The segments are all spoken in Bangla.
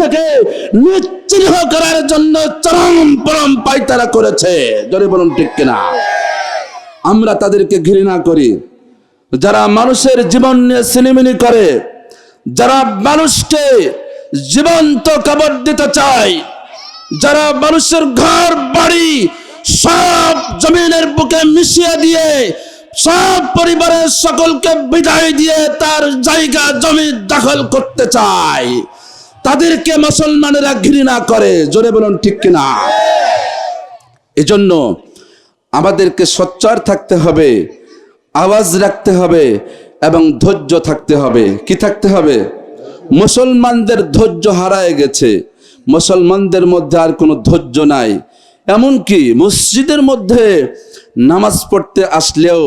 থেকে নিশ্চিহ্ন করার জন্য চরম পরম পাইতারা করেছে। জোরে বলুন ঠিক কিনা? আমরা তাদেরকে ঘৃণা করি। যারা মানুষের জীবন নিয়ে সিনেমিনি করে, যারা মানুষকে জীবন্ত কবর দিতে চায়, যারা মানুষের ঘর, বাড়ি সব জমিনের বুকে মিশিয়ে দিয়ে, সব পরিবারের সকলকে বিদায় দিয়ে তার জায়গা, জমি দখল করতে চায়। তাদেরকে মুসলমানেরা ঘৃণা করে। জোরে বলুন, ঠিক কিনা? এজন্য আমাদেরকে সোচ্চার থাকতে হবে, আওয়াজ রাখতে হবে এবং ধৈর্য থাকতে হবে। কি থাকতে হবে? মুসলমানদের ধৈর্য হারায় গেছে। মুসলমানদের মধ্যে আর কোনো ধৈর্য নাই। এমনকি মসজিদের মধ্যে নামাজ পড়তে আসলেও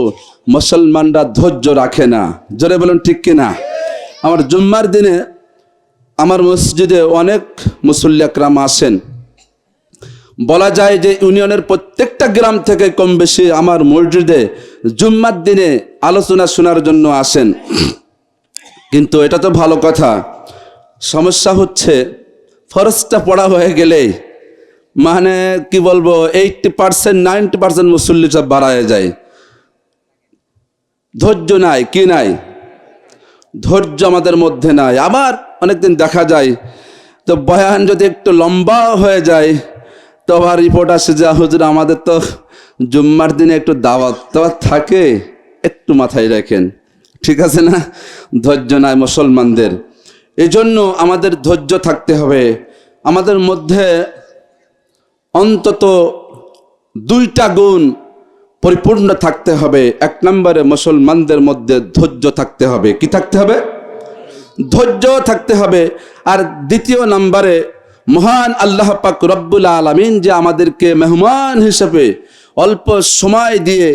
মুসলমানরা ধৈর্য রাখে না। জোরে বলুন, ঠিক কিনা? আমার জুম্মার দিনে আমার মসজিদে অনেক মুসল্লিয়াকরাম আসেন। বলা যায় যে ইউনিয়নের প্রত্যেকটা গ্রাম থেকে কম বেশি আমার মসজিদে জুম্মার দিনে আলোচনা শোনার জন্য আসেন। কিন্তু এটা তো ভালো কথা। সমস্যা হচ্ছে, ফরজটা পড়া হয়ে গেলে মানে কি বলব এইটটি পার্সেন্ট নাইনটি পার্সেন্ট মুসল্লি সব বাড়ায় যায়। ধৈর্য নাই, কি নাই? ধৈর্য আমাদের মধ্যে নাই। আবার অনেকদিন দেখা যায়। তো বয়ান যদি একটু লম্বা হয়ে যায় তো আবার রিপোর্ট আসে যে হুজুর, আমাদের তো জুম্মার দিনে একটু দাওয়াত দাওয়াত থাকে, একটু মাথায় রাখেন। ঠিক আছে না? ধৈর্য নাই মুসলমানদের। এই জন্য আমাদের ধৈর্য থাকতে হবে। আমাদের মধ্যে অন্তত দুইটা গুণ পরিপূর্ণ থাকতে হবে। এক নম্বরে মুসলমানদের মধ্যে ধৈর্য থাকতে হবে। কি থাকতে হবে? ধৈর্য থাকতে হবে। আর দ্বিতীয় নম্বরে, মহান আল্লাহ পাক রব্বুল আলমিন যে আমাদেরকে মেহমান হিসেবে অল্প সময় দিয়ে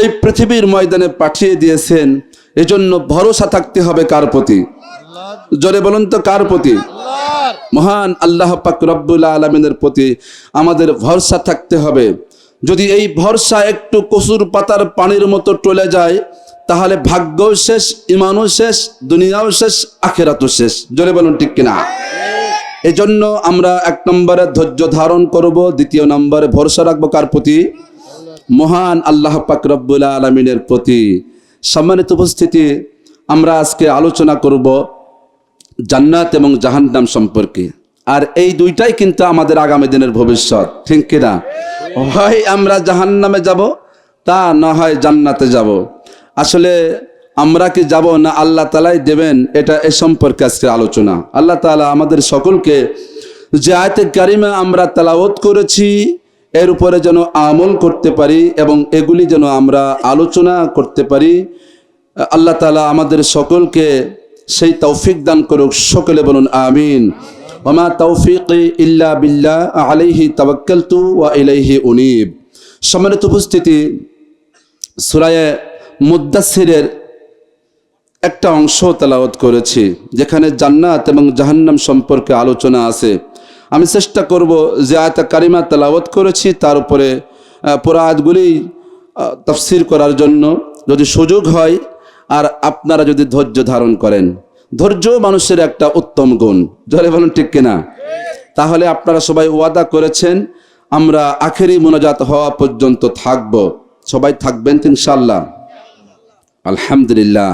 এই পৃথিবীর ময়দানে পাঠিয়ে দিয়েছেন, এজন্য ভরসা থাকতে হবে কার প্রতি? জোরে বলুন তো, কার প্রতি? মহান আল্লাহ পাক রব্বুল আলমিনের প্রতি আমাদের ভরসা থাকতে হবে। যদি এই ভরসা একটু কসুর পাতার পানির মতো টলে যায় তাহলে ভাগ্যও শেষ, ইমানও শেষ, দুনিয়াও শেষ, আখেরাতও শেষ। জোরে বলুন ঠিক কিনা? এজন্য আমরা এক নম্বরে ধৈর্য ধারণ করব, দ্বিতীয় নম্বরে ভরসা রাখব কার প্রতি? মহান আল্লাহ পাক রব্বুল আলমিনের প্রতি। সম্মানিত উপস্থিতি, আমরা আজকে আলোচনা করব জান্নাত এবং জাহান্নাম সম্পর্কে। আর এই দুইটাই কিন্তু আমাদের আগামী দিনের ভবিষ্যৎ, ঠিক কিনা? হয় আমরা জাহান্নামে যাব, তা না হয় জান্নাতে যাব। আসলে আমরা কি যাব না আল্লাহ তালাই দেবেন? এটা এ সম্পর্কে আজকে আলোচনা। আল্লাহ তালা আমাদের সকলকে যে আয়তে কারিমা আমরা তালাওত করেছি, এর উপরে যেন আমল করতে পারি এবং এগুলি যেন আমরা আলোচনা করতে পারি, আল্লাহ তালা আমাদের সকলকে সেই তৌফিক দান করুক। সকলে বলুন আমিন। ওমা তৌফিক ইল্লা বিল্লাহ আলাইহি তাবাক্কালতু ওয়া ইলাইহি উনিব। সম্মানিত উপস্থিতি, সুরায়ে মুদাসিরের একটা অংশ তেলাওয়াত করেছি, যেখানে জান্নাত এবং জাহান্নাম সম্পর্কে আলোচনা আছে। আমি চেষ্টা করব যে আয়তা কারিমা তেলাওয়াত করেছি, তার উপরে পুরো আয়াতগুলি তাফসির করার জন্য যদি সুযোগ হয়, আর আপনারা যদি ধৈর্য ধারণ করেন। ধৈর্য মানুষের একটা উত্তম গুণ। জলে বলুন ঠিক কিনা? তাহলে আপনারা সবাই ওয়াদা করেছেন, আমরা আখেরি মোনাজাত হওয়া পর্যন্ত থাকব। সবাই থাকবেন ইনশাল্লাহ আলহামদুলিল্লাহ।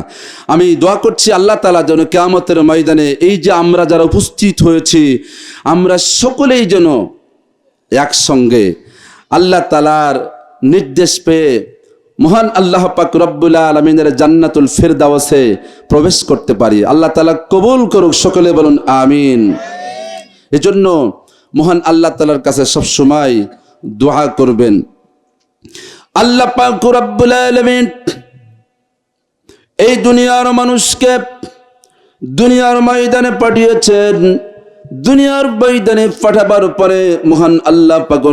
আমি দোয়া করছি আল্লাহ তালা যেন কেয়ামতের ময়দানে এই যে আমরা যারা উপস্থিত হয়েছি, আমরা সকলেই যেন একসঙ্গে আল্লাহ তালার নির্দেশ পেয়ে মহান আল্লাহ পাক রব্বুল্লাহ আলমিনের জান্নাতুল ফেরদাওসে প্রবেশ করতে পারি। আল্লাহ তালা কবুল করুক, সকলে বলুন আমিন। এজন্য মহান আল্লাহ তালার কাছে সব সময় দোয়া করবেন। আল্লাহ পাক রব্বুল আলমিন এই দুনিয়ার মানুষকে দুনিয়ার ময়দানে পাঠিয়েছেন। দুনিয়ার ময়দানে পাঠাবার পরে মহান আল্লাহ পাক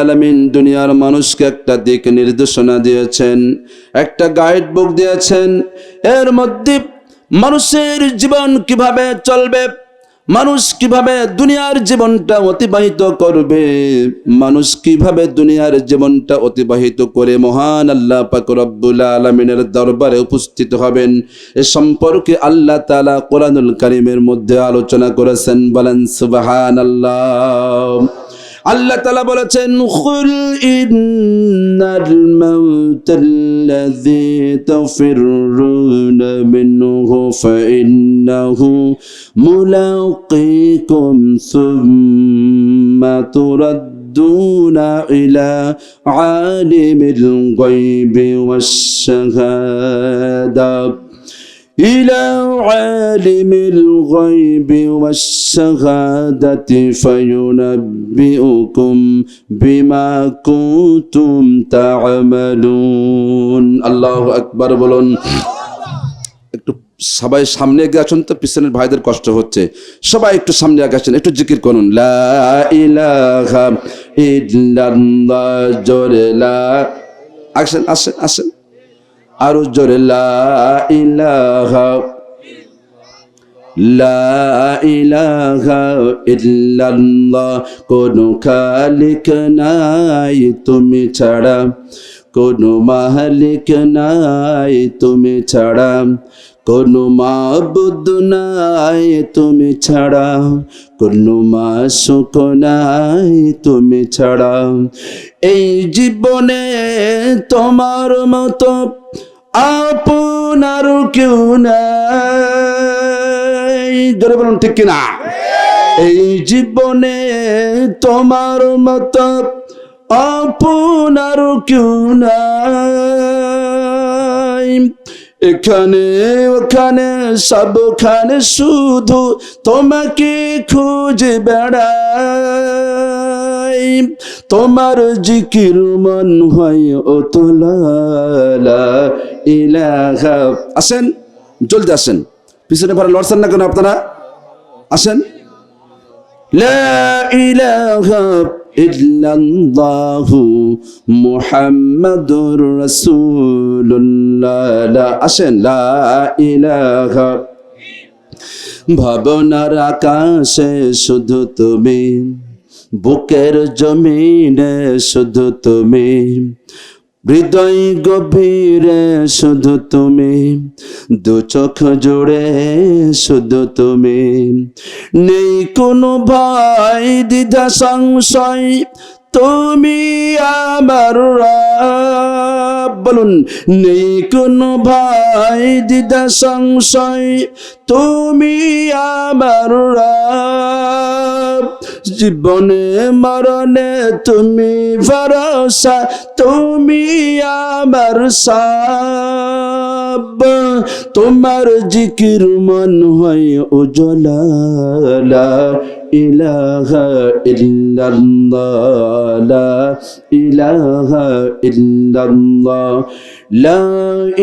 আলমিন দুনিয়ার মানুষকে একটা দিক নির্দেশনা দিয়েছেন, একটা গাইড বুক দিয়েছেন। এর মধ্যে মানুষের জীবন কীভাবে চলবে মানুষ কীভাবে দুনিয়ার জীবনটা অতিবাহিত করবে? মানুষ কীভাবে দুনিয়ার জীবনটা অতিবাহিত করে? মহান আল্লাহ পাক রব্বুল আলমিনের দরবারে উপস্থিত হবেন। এ সম্পর্কে আল্লাহ তালা কোরআনুল কারিমের মধ্যে আলোচনা করেছেন। বলেন সুবাহান আল্লাহ আল্লাহ তালা বলেছেন খুল ইন্নাল মাউতাল্লাযী তাফিরুনা মিনহু ফাইন্নাহু মুলাকিকুম সুম্মা তুরাদ্দুনা ইলা আলিমিল গায়বি ওয়াশ শাহাদা إلى عالم الغيب والشهادة فينبئكم بما كنتم تعملون الله أكبر বলুন একটু সবাই সামনে এগিয়ে আসুন তো পিছনের ভাইদের কষ্ট হচ্ছে সবাই একটু সামনে আগে আসেন একটু জিকির করুন লা ইলাহা ইল্লাল্লাহ জোরে লা আসেন আসেন আসেন আরও জোরে ইলাহা লা কোন খালিক নাই তুমি ছাড়া। কোন মালিক নাই তুমি ছাড়া। কোন মাবুদ নাই তুমি ছাড়া। কোন মাসুক নাই তুমি ছাড়া। এই জীবনে তোমার মতো আপনার কেউ নাই। ধরে বলুন, ঠিক কিনা? এই জীবনে তোমার মতো আপনার কেউ নাই। এখানে, ওখানে, সবখানে শুধু তোমাকে খুঁজে নাই, তোমার জিকির মন হয় ওতলা ইলাহা। আসেন, জলদি আসেন। পিছনে পারে লড়ছেন না কেন আপনারা? আসেন। আসেন ভাবনার আকাশে শুধু তুমি। বুকের জমিনে শুধু তুমি। হৃদয় গভীরে শুধু তুমি। দু চোখ জোড়ে শুধু তুমি। নেই কোনো ভাই, দ্বিধা, সংশয় তুমি আমার বলুন নেই কোনো ভাই দিদা সংশয়, তুমি আমার জীবনে মরণে তুমি ভরসা, তুমি আমার সাব তোমার জিকির মন হয় উজলা ইলাহা ইল্লাল্লাহ ইলাহা ইল্লাল্লাহ, লা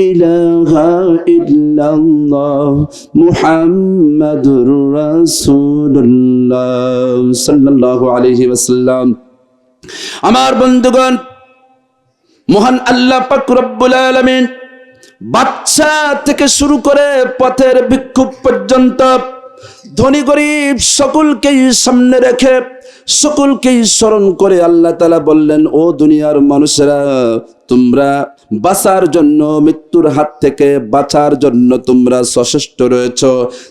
ইলাহা ইল্লাল্লাহ, মুহাম্মাদুর রাসূলুল্লাহ সাল্লাল্লাহু আলাইহি ওয়াসাল্লাম। আমার বন্ধুগণ, মহান আল্লাহ পাক রব্বুল আলামিন বাচ্চা থেকে শুরু করে পথের ভিক্ষুক পর্যন্ত ধনী গরিব সকলকেই সামনে রেখে সকলকেই স্মরণ করে আল্লাহ তালা বললেন, ও দুনিয়ার মানুষেরা, তোমরা বাঁচার জন্য, মৃত্যুর হাত থেকে বাঁচার জন্য তোমরা সচেষ্ট রয়েছ।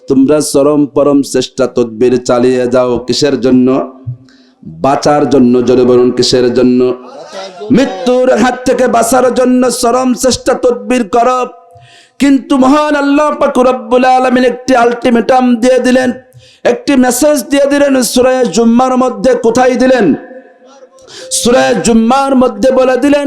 তোমরা চরম পরম চেষ্টা, তদবির চালিয়ে যাও। কিসের জন্য? বাঁচার জন্য, জোরে কিসের জন্য? মৃত্যুর হাত থেকে বাঁচার জন্য চরম চেষ্টা তদবির কর। কিন্তু মহান আল্লাহ পাকুরবুল আলমিন একটি আলটিমেটাম দিয়ে দিলেন, একটি মেসেজ দিয়ে দিলেন সুরায় জুম্মার মধ্যে কোথায় দিলেন? সুরায় জুম্মার মধ্যে বলে দিলেন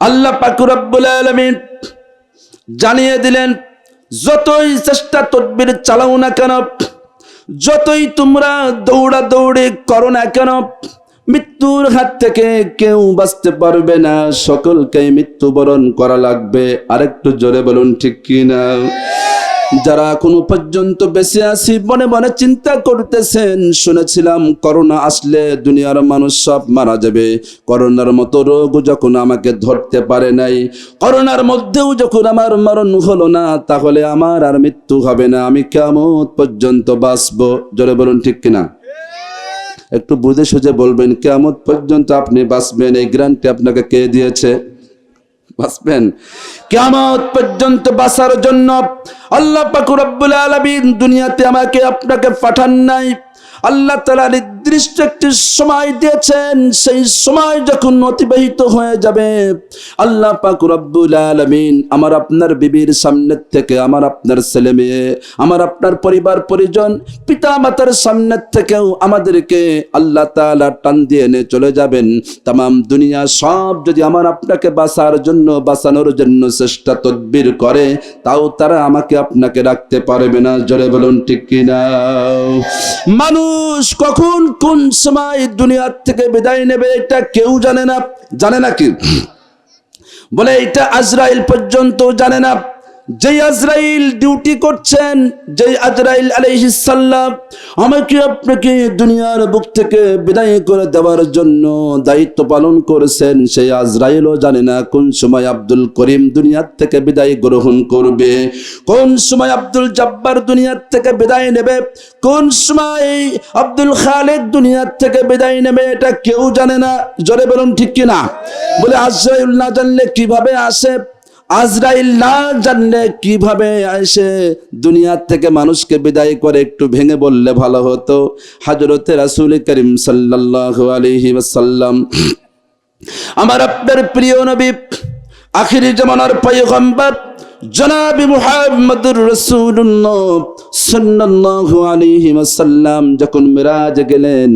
আল্লাহ পাকুর জানিয়ে দিলেন, যতই চেষ্টা তদ্বির চালাও না কেন, যতই তোমরা দৌড়া দৌড়ে করো না কেন, মৃত্যুর হাত থেকে কেউ বাঁচতে পারবে না সকলকে মৃত্যুবরণ করা লাগবে। আরেকটু জোরে বলুন, ঠিক কিনা? যারা এখনও পর্যন্ত বেঁচে আছি, মনে মনে চিন্তা করতেছেন, শুনেছিলাম করোনা আসলে দুনিয়ার মানুষ সব মারা যাবে। করোনার মতো রোগ যখন আমাকে ধরতে পারে নাই, করোনার মধ্যেও যখন আমার মরণ হলো না, তাহলে আমার আর মৃত্যু হবে না। আমি কেমন পর্যন্ত বাঁচবো। জোরে বলুন ঠিক কিনা? একটু বুঝে সুঝে বলবেন কেমন পর্যন্ত আপনি বাঁচবেন। এই গ্রান্টটি আপনাকে কে দিয়েছে? বাঁচবেন। কেমন পর্যন্ত বাঁচার জন্য আল্লাহ পাকুর আব্বুল আলমিন দুনিয়াতে আমাকে আপনাকে পাঠান নাই। আল্লাহ তালা নির্দিষ্ট একটি সময় দিয়েছেন। সেই সময় যখন অতিবাহিত হয়ে যাবে, আল্লাহ পাক রব্বুল আলামিন আমার আপনার বিবির সামনের থেকে, আমার আপনার ছেলে মেয়ে, আমার আপনার পরিবার, পরিজন পিতা মাতার সামনের থেকেও আমাদেরকে আল্লাহ তাআলা টান দিয়ে এনে চলে যাবেন। তাম দুনিয়া সব যদি আমার আপনাকে বাঁচার জন্য, বাঁচানোর জন্য চেষ্টা তদবির করে, তাও তারা আমাকে আপনাকে রাখতে পারবে না। জোরে বলুন ঠিক কিনা? মানুষ কখন কোন সময় দুনিয়ার থেকে বিদায় নেবে এটা কেউ জানে না। জানে নাকি বলে এটা আজরাইল পর্যন্ত জানে না। যেই আজরাইল ডিউটি করছেন যেই আজরাইল আলাইহিসাল্লাম আমাকে আপনাকে দুনিয়ার বুক থেকে বিদায় করে দেওয়ার জন্য দায়িত্ব পালন করেছেন সেই আজরাইলও জানে না কোন সময় আব্দুল করিম দুনিয়ার থেকে বিদায় গ্রহণ করবে, কোন সময় আব্দুল জব্বার দুনিয়ার থেকে বিদায় নেবে, কোন সময় আব্দুল খালেদ দুনিয়ার থেকে বিদায় নেবে, এটা কেউ জানে না। জোরে বলুন ঠিক কিনা? বলে আজরাইল না জানলে কীভাবে আসে? আজরাইল না জানলে কীভাবে আসে দুনিয়ার থেকে মানুষকে বিদায় করে একটু ভেঙে বললে ভালো হতো? হাজরতে রাসুল করিম সাল্লাহ আলহি সাল্লাম আমার আপনার প্রিয় নবী, আখিরি জমানার পয়গম্বর, জনাবি মুহাম্মদুর রাসূলুল্লাহ সাল্লাল্লাহু আলাইহি ওয়াসাল্লাম যখন মিরাজে গেলেন,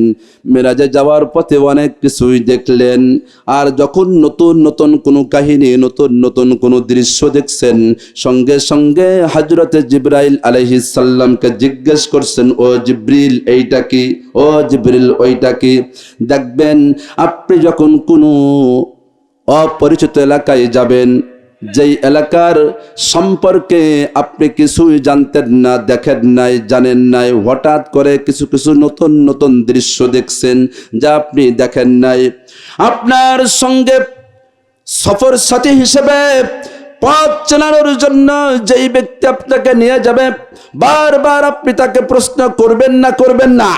মিরাজে যাওয়ার পথে অনেক কিছুই দেখলেন। আর যখন নতুন নতুন কোনো কাহিনী, নতুন নতুন কোনো দৃশ্য দেখছেন, সঙ্গে সঙ্গে হযরতে জিব্রাইল আলাইহিস সাল্লামকে জিজ্ঞেস করছেন, ও জিব্রিল, এইটা কি? ও জিব্রিল, ওইটা কি? দেখবেন, আপনি যখন কোনো অপরিচিত এলাকায় যাবেন যেই এলাকার সম্পর্কে আপনি কিছুই জানতেন না, দেখেন নাই, জানেন নাই, হঠাৎ করে কিছু কিছু নতুন নতুন দৃশ্য দেখছেন যা আপনি দেখেন নাই। আপনার সঙ্গে সফর সাথী হিসেবে পথ চেনানোর জন্য যেই ব্যক্তি আপনাকে নিয়ে যাবে, বারবার আপনি তাকে প্রশ্ন করবেন না করবেন না।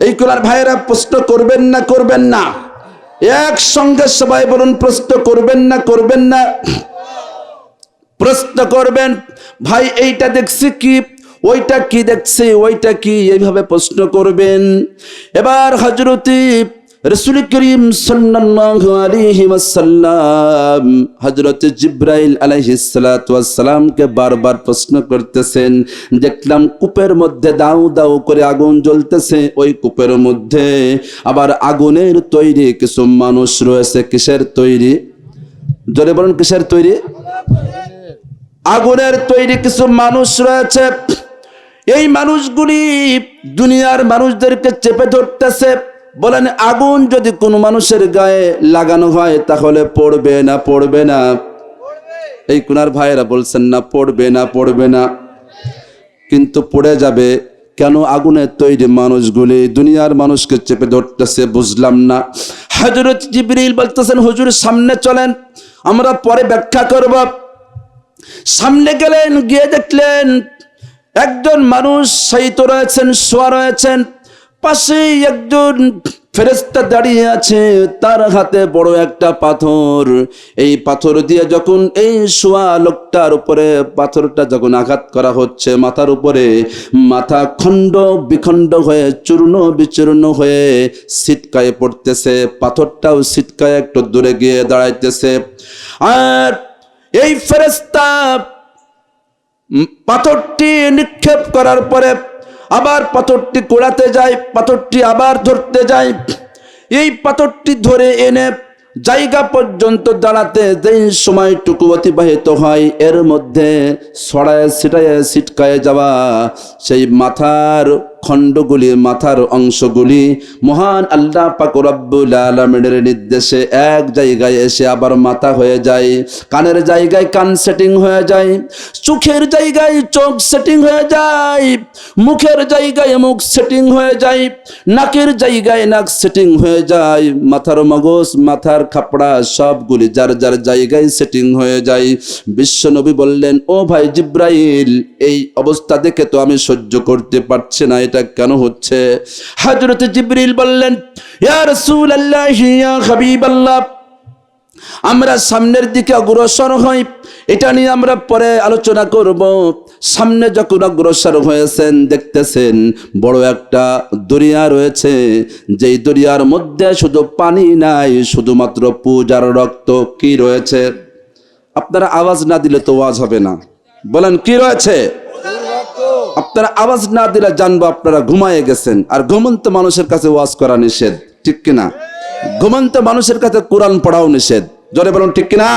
এই কোলার ভাইয়েরা প্রশ্ন করবেন না করবেন না। একসঙ্গে সবাই বলুন, প্রশ্ন করবেন না করবেন না। প্রশ্ন করবেন, ভাই, এইটা দেখছি কি? ওইটা কি দেখছি? ওইটা কি? এইভাবে প্রশ্ন করবেন। এবার হজরতি রসুল করিম ওয়াসাল্লাম হযরত জিব্রাইল ওয়াসসালামকে বারবার প্রশ্ন করতেছেন। দেখলাম কূপের মধ্যে দাউ দাউ করে আগুন জ্বলতেছে, ওই কূপের মধ্যে আবার আগুনের তৈরি কিছু মানুষ রয়েছে। কিসের তৈরি? জোরে বলুন, কিসের তৈরি? আগুনের তৈরি কিছু মানুষ রয়েছে। এই মানুষগুলি দুনিয়ার মানুষদেরকে চেপে ধরতেছে। বলেন, আগুন যদি কোনো মানুষের গায়ে লাগানো হয়, তাহলে পড়বে না পড়বে না। এই কুনার ভাইয়েরা বলছেন, না, পড়বে না পড়বে না। কিন্তু পড়ে যাবে, কেন আগুনের তৈরি মানুষগুলি? দুনিয়ার মানুষকে চেপে ধরতেছে, বুঝলাম না। হজরত জিবরিল বলতেছেন, হুজুর, সামনে চলেন, আমরা পরে ব্যাখ্যা করব। সামনে গেলেন, গিয়ে দেখলেন, একজন মানুষ সাহিত্য রয়েছেন, শোয়া রয়েছেন। পাশেই একজন ফেরেস্তা দাঁড়িয়ে আছে, তার হাতে বড় একটা পাথর। এই পাথর দিয়ে যখন এই শোয়া লোকটার উপরে, পাথরটা যখন আঘাত করা হচ্ছে মাথার উপরে, মাথা খণ্ড বিখণ্ড হয়ে চূর্ণ বিচূর্ণ হয়ে সিটকায়ে পড়তেছে। পাথরটাও সিটকায়ে একটু দূরে গিয়ে দাঁড়াইতেছে। আর এই ফেরেস্তা পাথরটি নিক্ষেপ করার পরে আবার পাথরটি কোড়াতে যায়, পাথরটি আবার ধরতে যায়। এই পাথরটি ধরে এনে জায়গা পর্যন্ত দাঁড়াতে যেই সময়টুকু অতিবাহিত হয়, এর মধ্যে ছড়ায় ছিটায় ছিটকায় যাওয়া সেই মাথার খণ্ডগুলি, মাথার অংশগুলি, মহান আল্লাহ পাক রব্বুল আলমিনের নির্দেশে এক জায়গায় এসে আবার মাথা হয়ে যায়, কানের জায়গায় কান সেটিং হয়ে যায়, চোখের জায়গায় চোখ সেটিং হয়ে যায়, মুখের জায়গায় মুখ সেটিং হয়ে যায়, নাকের জায়গায় নাক সেটিং হয়ে যায়, মাথার মগজ, মাথার খাপড়া সবগুলি যার যার জায়গায় সেটিং হয়ে যায়। বিশ্বনবী বললেন, ও ভাই জিব্রাইল, এই অবস্থা দেখে তো আমি সহ্য করতে পারছি না এটা কেন হচ্ছে? হযরত জিব্রিল বললেন আমরা সামনের দিকে অগ্রসর হই। এটা নিয়ে আমরা পরে আলোচনা করব। সামনে যখন অগ্রসর হয়েছেন, দেখতেছেন বড় একটা দরিয়া রয়েছে। যেই দরিয়ার মধ্যে শুধু পানি নাই, শুধুমাত্র পূজার রক্ত কি রয়েছে? আপনারা আওয়াজ না দিলে তো ওয়াজ হবে না। বলেন, কি রয়েছে? আপনারা আওয়াজ না দিলে জানব আপনারা ঘুমায়ে গেছেন। আর ঘুমন্ত মানুষের কাছে ওয়াজ করা নিষেধ, ঠিক কিনা? ঘুমন্ত মানুষের কাছে কোরআন পড়াও নিষেধ। জোরে বলুন, ঠিক কিনা?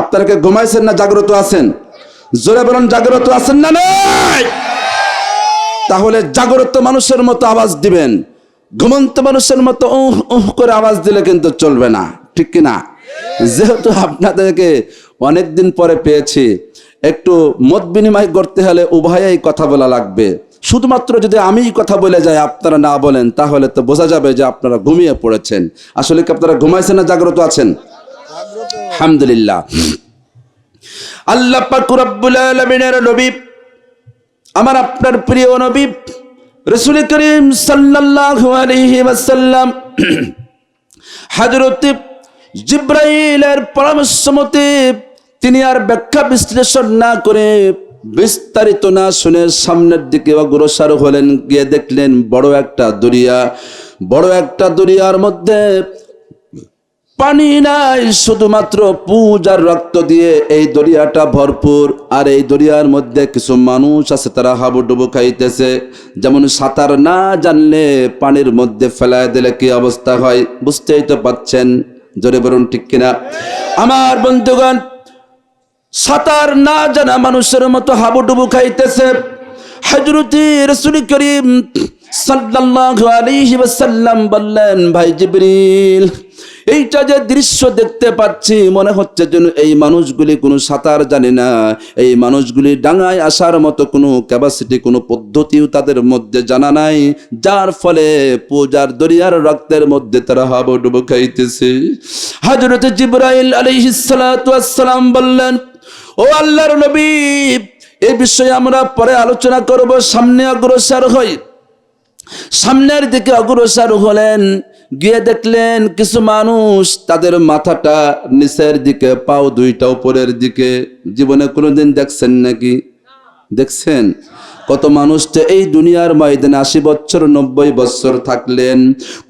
আপনারা কি ঘুমাইছেন না জাগ্রত আছেন? জোরে বলুন, জাগ্রত আছেন না নাই? তাহলে জাগ্রত মানুষের মতো আওয়াজ দিবেন। ঘুমন্ত মানুষের মতো উহ উহ করে আওয়াজ দিলে কিন্তু চলবে না, ঠিক কিনা? যেহেতু আপনাদেরকে অনেকদিন পরে পেয়েছি একটু মত বিনিময় করতে হলে উভয়েই কথা বলা লাগবে। শুধুমাত্র যদি আমি কথা বলে যাই, আপনারা না বলেন, তাহলে তো বোঝা যাবে যে আপনারা ঘুমিয়ে পড়েছেন। আসলে কি আপনারা ঘুমাইছেন না জাগ্রত আছেন? আলহামদুলিল্লাহ। আল্লাহ পাক রব্বুল নবী, আমার আপনার প্রিয় নবী, রসুল করিম ওয়াসাল্লাম, হযরত জিব্রাইলের পরামর্শ মতে তিনি আর ব্যাখ্যা বিশ্লেষণ না করে বিস্তারিত না শুনে সামনের দিকে অগ্রসর হলেন, গিয়ে দেখলেন বড় একটা দরিয়া। বড় একটা দরিয়ার মধ্যে পানি নাই, শুধুমাত্র পূজার রক্ত দিয়ে এই দরিয়াটা ভরপুর। আর এই দরিয়ার মধ্যে কিছু মানুষ আছে, তারা হাবুডুবু খাইতেছে। যেমন সাঁতার না জানলে পানির মধ্যে ফেলায় দিলে কি অবস্থা হয়, বুঝতেই তো পাচ্ছেন। জোরে বলুন ঠিক কিনা? আমার বন্ধুগণ সাঁতার না জানা মানুষের মতো হাবুডুবু খাইতেছে। হজরতি রসুল করিম বললেন, ভাই জিবরিল, এইটা যে দৃশ্য দেখতে পাচ্ছি, মনে হচ্ছে যেন এই মানুষগুলি কোনো সাঁতার জানে না। এই মানুষগুলি ডাঙায় আসার মতো কোনো ক্যাপাসিটি কোনো পদ্ধতিও তাদের মধ্যে জানা নাই। যার ফলে পূজার দরিয়ার রক্তের মধ্যে তারা হাবুডুবু খাইতেছে। হজরত জিব্রাইল আলাইহিস ওয়াসসালাম বললেন ও আল্লাহর নবী, এই বিষয়ে আমরা পরে আলোচনা করব। সামনে অগ্রসর হই। সামনের দিকে অগ্রসর হলেন, গিয়ে দেখলেন কিছু মানুষ তাদের মাথাটা নিচের দিকে, পাও দুইটা উপরের দিকে। জীবনে কোনোদিন দেখছেন নাকি? দেখছেন? কত মানুষ এই দুনিয়ার ময়দানে আশি বছর, নব্বই বছর থাকলেন।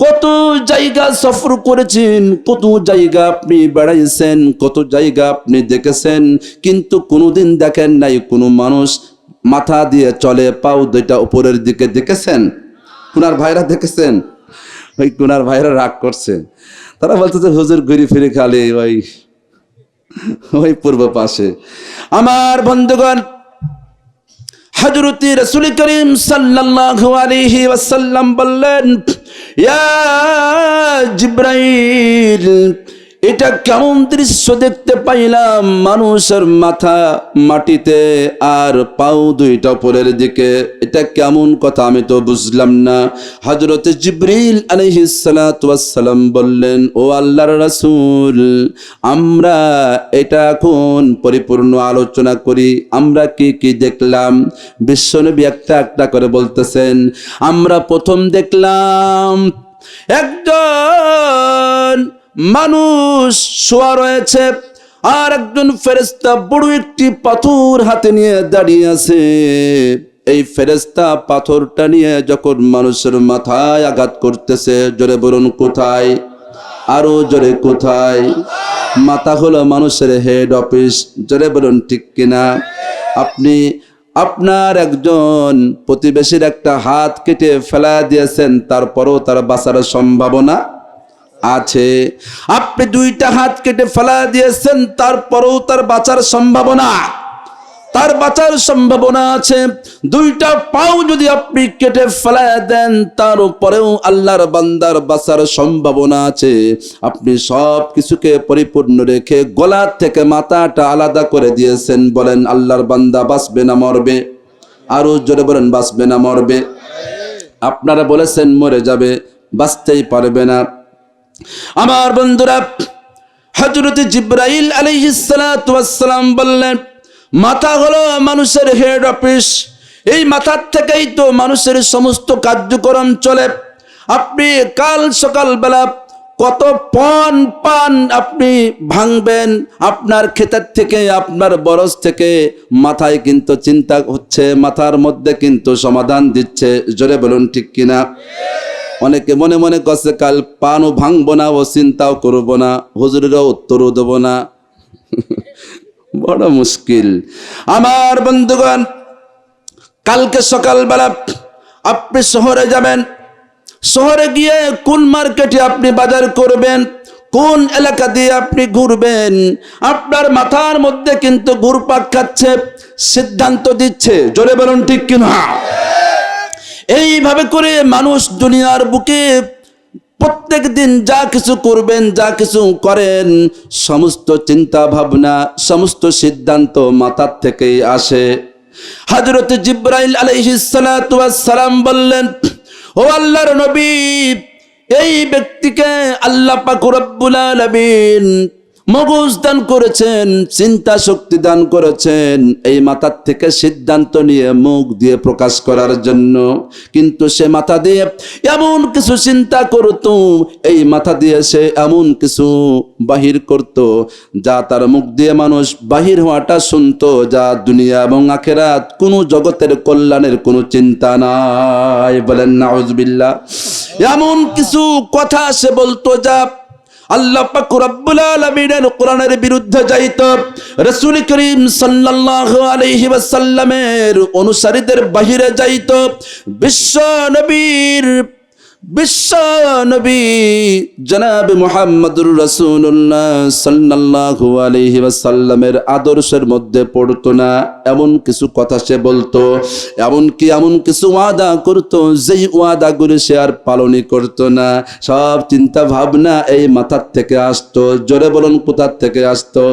কত জায়গা সফর করেছেন, কত জায়গা আপনি বেড়াইছেন, কত জায়গা আপনি দেখেছেন, কিন্তু কোনোদিন দেখেন নাই কোনো মানুষ মাথা দিয়ে চলে, পাও দুইটা উপরের দিকে দেখেছেন? কুনার ভাইরা দেখেছেন? ওই কুনার ভাইরা রাগ করছে। তারা বলছে যে, হুজুর ঘুরি ফিরে খালি, ওই ওই পূর্ব পাশে। আমার বন্ধুগণ হজরতি রসুল করিম সাল্লাহ আলাইহি ওয়াসাল্লাম বললেন ইয়া জিব্রাইল এটা কেমন দৃশ্য দেখতে পাইলাম? মানুষের মাথা মাটিতে আর পাও দুইটা উপরের দিকে। এটা কেমন কথা আমি তো বুঝলাম না। হজরত জিব্রিল আলহিসালাম বললেন, ও আল্লাহর রাসুল, আমরা এটা এখন পরিপূর্ণ আলোচনা করি। আমরা কি কি দেখলাম? বিশ্বনবী একটা একটা করে বলতেছেন, আমরা প্রথম দেখলাম একজন মানুষ শোয়া রয়েছে, আর একজন ফেরেস্তা বড় একটি পাথর হাতে নিয়ে দাঁড়িয়ে আছে। এই ফেরেস্তা পাথরটা নিয়ে যখন মানুষের মাথায় আঘাত করতেছে, জোরে বলুন কোথায়? আরও জোরে কোথায়? মাথা হলো মানুষের হেড অফিস জোরে বলুন ঠিক কিনা? আপনি, আপনার একজন প্রতিবেশীর একটা হাত কেটে ফেলা দিয়েছেন, তারপরও তার বাঁচার সম্ভাবনা আছে। আপনি দুইটা হাত কেটে ফেলা দিয়েছেন, তারপরেও তার বাঁচার সম্ভাবনা। তার বাঁচার সম্ভাবনা আছে। দুইটা পাও যদি আপনি কেটে ফেলায় দেন, তার উপরেও আল্লাহর বান্দার বাঁচার সম্ভাবনা আছে। আপনি সব কিছুকে পরিপূর্ণ রেখে গলা থেকে মাথাটা আলাদা করে দিয়েছেন, বলেন, আল্লাহর বান্দা বাঁচবে না, মরবে। আরও জোরে বলেন, বাঁচবে না, মরবে। আপনারা বলেছেন, মরে যাবে। বাঁচতেই পারবে না। আমার বন্ধুরা হজরত জিব্রাইল আলাইহিসসালাম বললেন, মাথা হলো মানুষের হেড অফিস এই মাথার থেকেই তো মানুষের সমস্ত কার্যক্রম চলে। আপনি কাল সকালবেলা কত পান পান আপনি ভাঙবেন, আপনার ক্ষেতের থেকে, আপনার বরস থেকে মাথায় কিন্তু চিন্তা হচ্ছে, মাথার মধ্যে কিন্তু সমাধান দিচ্ছে। জোরে বলুন ঠিক কিনা? অনেকে মনে মনে করছে, কাল পানও ভাঙবো না ও চিন্তাও করব না। হুজুরেরও উত্তরও দেবো না। বড় মুশকিল। আমার বন্ধুগণ, কালকে সকালবেলা আপনি শহরে যাবেন। শহরে গিয়ে কোন মার্কেটে আপনি বাজার করবেন? কোন এলাকা দিয়ে আপনি ঘুরবেন? আপনার মাথার মধ্যে কিন্তু ঘুরপাক খাচ্ছে, সিদ্ধান্ত দিচ্ছে। জোরে বলুন ঠিক কিনা? এইভাবে করে মানুষ দুনিয়ার বুকে প্রত্যেক দিন যা কিছু করবেন, যা কিছু করেন, সমস্ত চিন্তা ভাবনা সমস্ত সিদ্ধান্ত মাথার থেকেই আসে। হজরত জিব্রাইল সালাম বললেন, ও আল্লাহর নবী, এই ব্যক্তিকে আল্লাহ পাক রব্বুল আলামিন মগজ দান করেছেন, চিন্তা শক্তি দান করেছেন, এই মাথার থেকে সিদ্ধান্ত নিয়ে মুখ দিয়ে প্রকাশ করার জন্য। কিন্তু সে মাথা দিয়ে এমন কিছু চিন্তা করত, এই মাথা দিয়ে সে এমন কিছু বাহির করত, যা তার মুখ দিয়ে মানুষ বাহির হওয়াটা শুনতো, যা দুনিয়া এবং আখেরাত কোনো জগতের কল্যাণের কোনো চিন্তা নাই। বলেন, নাউজবিল্লাহ। এমন কিছু কথা সে বলতো, যা আল্লাহ পাক রব্বুল আলামিনের কোরআনের বিরুদ্ধে যাইত। রাসূল করিম সাল্লাল্লাহু আলাইহি ওয়াসাল্লামের অনুসারীদের বাহিরে যাইত। বিশ্ব নবীর বিশ্ব নবী জনাব মুহাম্মদুর রাসূলুল্লাহ সাল্লাল্লাহু আলাইহি ওয়াসাল্লামের আদর্শের মধ্যে পড়তো না। এমন কিছু কথা সে বলতো এমন কি এমন কিছু ওয়াদা করতো, যেই ওয়াদাগুলি সে আর পালনই করতো না। সব চিন্তা ভাবনা এই মাথার থেকে আসতো, জোরে বলুন কোথার থেকে আসতো?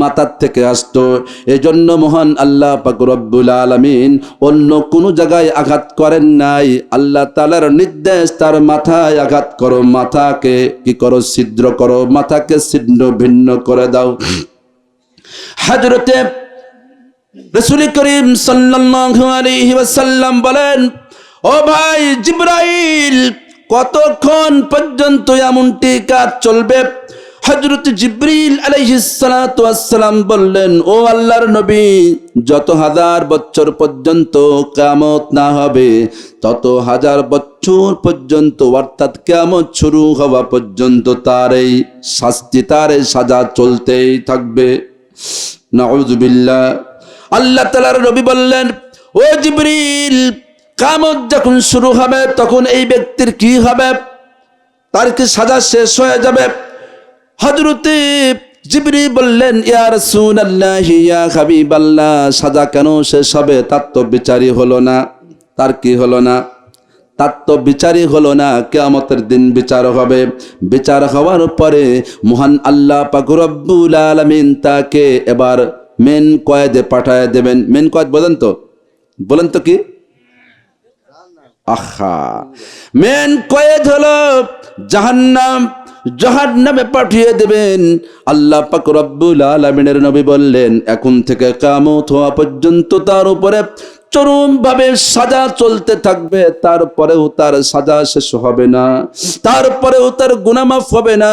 মাথার থেকে আসতো। এই জন্য মহান আল্লাহ পাক রব্বুল আলামিন অন্য কোনো জায়গায় আঘাত করেন নাই। আল্লাহ তালার নির্দেশ তার মাথায় আঘাত করো, মাথাকে কি করো, ছিদ্র করো, মাথাকে ছিন্ন, ভিন্ন করে দাও। হাজরতে রসুল করিম ওয়াসাল্লাম বলেন, ও ভাই জিব্রাইল, কতক্ষণ পর্যন্ত এমনটি কাজ চলবে? হজরত জিব্রিল আলাইহিসসালাম বললেন, ও আল্লাহর নবী, যত হাজার বছর পর্যন্ত কামত না হবে, তত হাজার বছর পর্যন্ত, অর্থাৎ কামত শুরু হওয়া পর্যন্ত তার এই শাস্তি, তার এই সাজা চলতেই থাকবে। নাউজুবিল্লাহ আল্লাহ তালার নবী বললেন, ও জিবরিল কামত যখন শুরু হবে, তখন এই ব্যক্তির কি হবে? তার কি সাজা শেষ হয়ে যাবে? হজরতে জিবরি বললেন, ইয়া রাসূলুল্লাহ, ইয়া হাবিবাল্লাহ, সাজা কেন শেষ হবে? তার তো হলো না। তার কি হলো না? তার তো বিচারই হলো না। কেয়ামতের দিন বিচার হবে। বিচার হওয়ার পরে মহান আল্লাহ পাক রব্বুল আলামিন তাকে এবার মেন কয়েদে পাঠায় দেবেন। মেন কয়েদ বলেন তো। বলেন তো কি? আহা! মেন কয়েদ হলো জাহান্নাম। জাহান্নামে পাঠিয়ে দেবেন। আল্লাহ পাক রব্বুল আলামিনের নবী বললেন, এখন থেকে কামত হওয়া পর্যন্ত তার উপরে চরম ভাবে সাজা চলতে থাকবে। তারপরেও তার সাজা শেষ হবে না। তারপরেও তার গুনামাফ হবে না।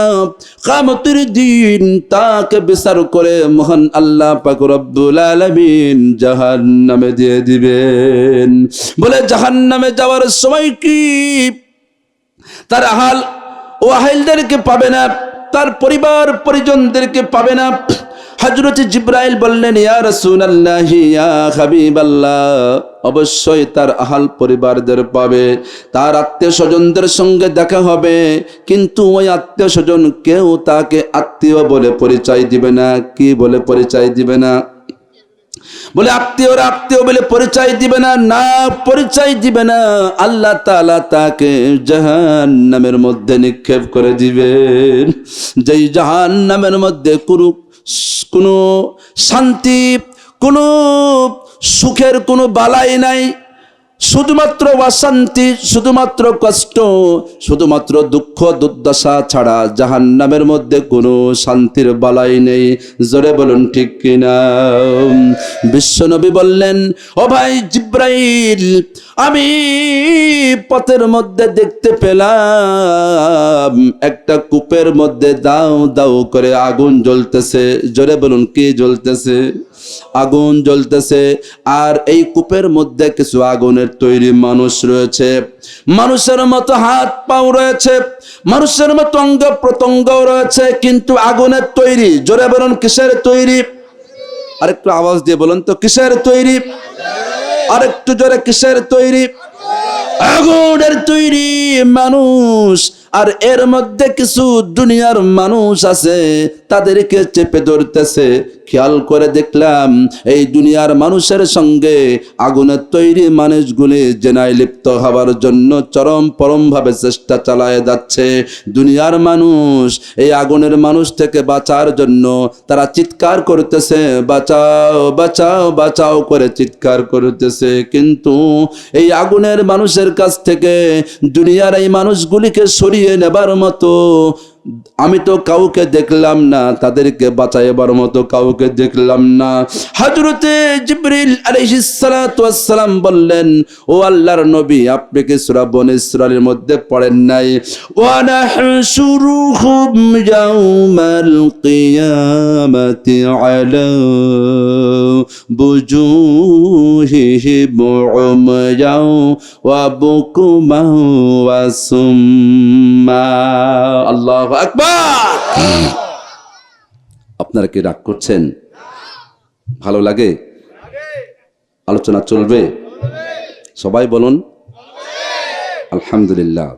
কামতের দিন তাকে বিচার করে মহান আল্লাহ পাক রব্বুল আলামিন জাহান্নামে দিয়ে দিবেন। বলে জাহান্নামে যাওয়ার সময় কি? তার হাল ও আহেলদেরকে পাবে না, তার পরিবার পরিজনদেরকে পাবে না। হজরত জিব্রাইল বললেন, ইয়া রাসূলুল্লাহ, ইয়া হাবিবাল্লাহ। অবশ্যই তার আহাল পরিবারদের পাবে, তার আত্মীয় স্বজনদের সঙ্গে দেখা হবে। কিন্তু ওই আত্মীয় স্বজন কেউ তাকে আত্মীয় বলে পরিচয় দিবে না, কি বলে পরিচয় দিবে না? বলে, আত্মীয়রা আত্মীয় বলে পরিচয় দিবে না না পরিচয় দিবে না, আল্লাহ তালা তাকে জাহান নামের মধ্যে নিক্ষেপ করে দিবেন। যেই জাহান নামের মধ্যে কোনো কোনো শান্তি, কোনো সুখের কোনো বালাই নাই শুধুমাত্র অশান্তি, শুধুমাত্র কষ্ট, শুধুমাত্র দুঃখ, দুর্দশা ছাড়া জাহান নামের মধ্যে কোনো শান্তির বালাই নেই। জোরে বলুন ঠিক কিনা? বিশ্বনবী বললেন, ও ভাই জিব্রাইল, আমি পথের মধ্যে দেখতে পেলাম। একটা কূপের মধ্যে দাও দাও করে আগুন জ্বলতেছে। জোরে বলুন, কি জ্বলতেছে? আগুন জ্বলতেছে। আর এই কূপের মধ্যে কিছু আগুনের তৈরি মানুষ রয়েছে। মানুষের মতো হাত পাও রয়েছে। মানুষের মতো অঙ্গ প্রত্যঙ্গ রয়েছে। কিন্তু আগুনের তৈরি, জোরে বলুন, কিসের তৈরি? আরেকটু আওয়াজ দিয়ে বলুন তো, কিসের তৈরি? আরেকটু জোরে, কিসের তৈরি? আগুনের তৈরি মানুষ আর এর মধ্যে কিছু দুনিয়ার মানুষ আছে, তাদেরকে চেপে ধরতেছে। খেয়াল করে দেখলাম, এই দুনিয়ার মানুষের সঙ্গে আগুনের তৈরি মানুষগুলি জেনায় লিপ্ত হবার জন্য চরম পরম ভাবে চেষ্টা চালায় যাচ্ছে। দুনিয়ার মানুষ, এই আগুনের মানুষ থেকে বাঁচার জন্য তারা চিৎকার করতেছে, বাঁচাও বাঁচাও বাঁচাও করে চিৎকার করতেছে। কিন্তু এই আগুনের মানুষের কাছ থেকে দুনিয়ার এই মানুষগুলিকে সরিয়ে নেবার মতো আমি তো কাউকে দেখলাম না, তাদেরকে বাঁচাইবার মতো কাউকে দেখলাম না। হজরতে জিবরিল আলাইহিসসালাম বললেন, ও আল্লাহর নবী, আপনি কি সূরা বনি ইসরাইলের মধ্যে পড়েন নাই? ওয়া নাহশুরুহুম ইয়াউমাল কিয়ামাতি আলা বুজুহিহিম উময়াও ওয়া বুকুমা ওয়া সুম্মা। আল্লাহু আপনারা কি রাগ করছেন? ভালো লাগে? আলোচনা চলবে? সবাই বলুন, আলহামদুলিল্লাহ।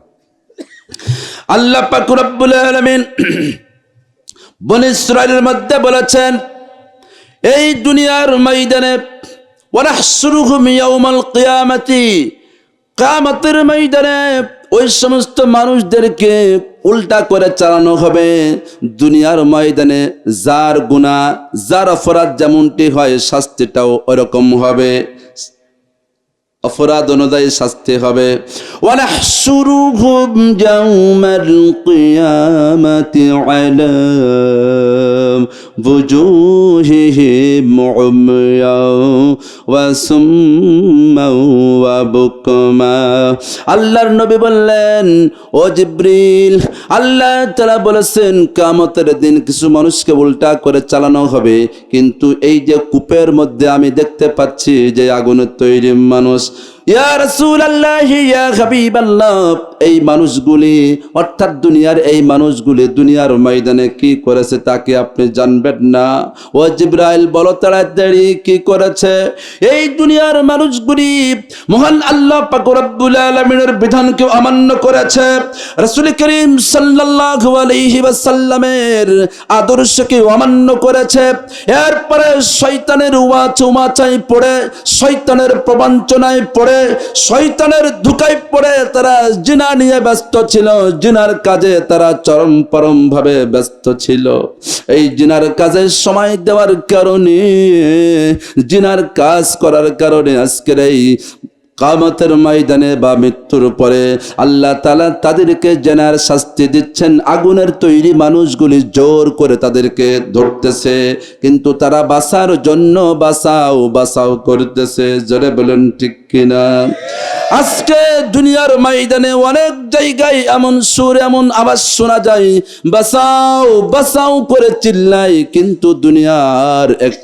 আল্লাহ পাক রব্বুল আলামিন বনি মধ্যে বলেছেন, এই দুনিয়ার ময়দানে ওয়ানাহসুরুহুম ইয়াউমাল কিয়ামাতি, কিয়ামতের ময়দানে ওই সমস্ত মানুষদেরকে উল্টা করে চালানো হবে। দুনিয়ার ময়দানে যার গুণা যার অপরাধ যেমনটি হয়, শাস্তিটাও ওরকম হবে। অপরাধ অনুযায়ী শাস্তি হবে। ওয়া সুম্মা ওয়া বুকমা আল্লাহর নবী বললেন, ও জিব্রিল, আল্লাহ তাআলা বলেছেন কামতের দিন কিছু মানুষকে উল্টা করে চালানো হবে। কিন্তু এই যে কূপের মধ্যে আমি দেখতে পাচ্ছি যে আগুনের তৈরি মানুষ, ইয়া রাসূলুল্লাহ, ইয়া হাবিবাল্লাহ এই মানুষগুলি, অর্থাৎ দুনিয়ার এই মানুষগুলি দুনিয়ার ময়দানে কি করেছে তাকে আপনি জানবেন না? ও জিব্রাইল, বলো তাড়াতাড়ি কি করেছে? এই দুনিয়ার মানুষগুলি মহান আল্লাহ পাক রব্বুল আলামিনের বিধানকে অমান্য করেছে। রাসূল করিম সাল্লাল্লাহু আলাইহি ওয়াসাল্লামের আদর্শকে অমান্য করেছে। এরপরে শয়তানের ওয়াচ উমাচাই পড়ে, শয়তানের প্রবঞ্চনায় পড়ে, শয়তানের ধুকায় পড়ে তারা জিনা নিয়ে ব্যস্ত ছিল, জুনার কাজে তারা চরম পরম ভাবে ব্যস্ত ছিল। এই জিনার কাজে সময় দেওয়ার কারণে, জিনার কাজ করার কারণে আজকের এই কামতের ময়দানে বা মৃত্যুর পরে আল্লাহ তালা তাদেরকে জেনার শাস্তি দিচ্ছেন। আগুনের তৈরি মানুষগুলি জোর করে তাদেরকে ধরতেছে। কিন্তু তারা বাসার জন্য বাসাও বাসাও করতেছে। জোরে বলেন ঠিক কিনা? আজকে দুনিয়ার ময়দানে অনেক জায়গায় এমন সুর, এমন আওয়াজ শোনা যায় বাসাও বাসাও করে চিল্লাই কিন্তু দুনিয়ার এক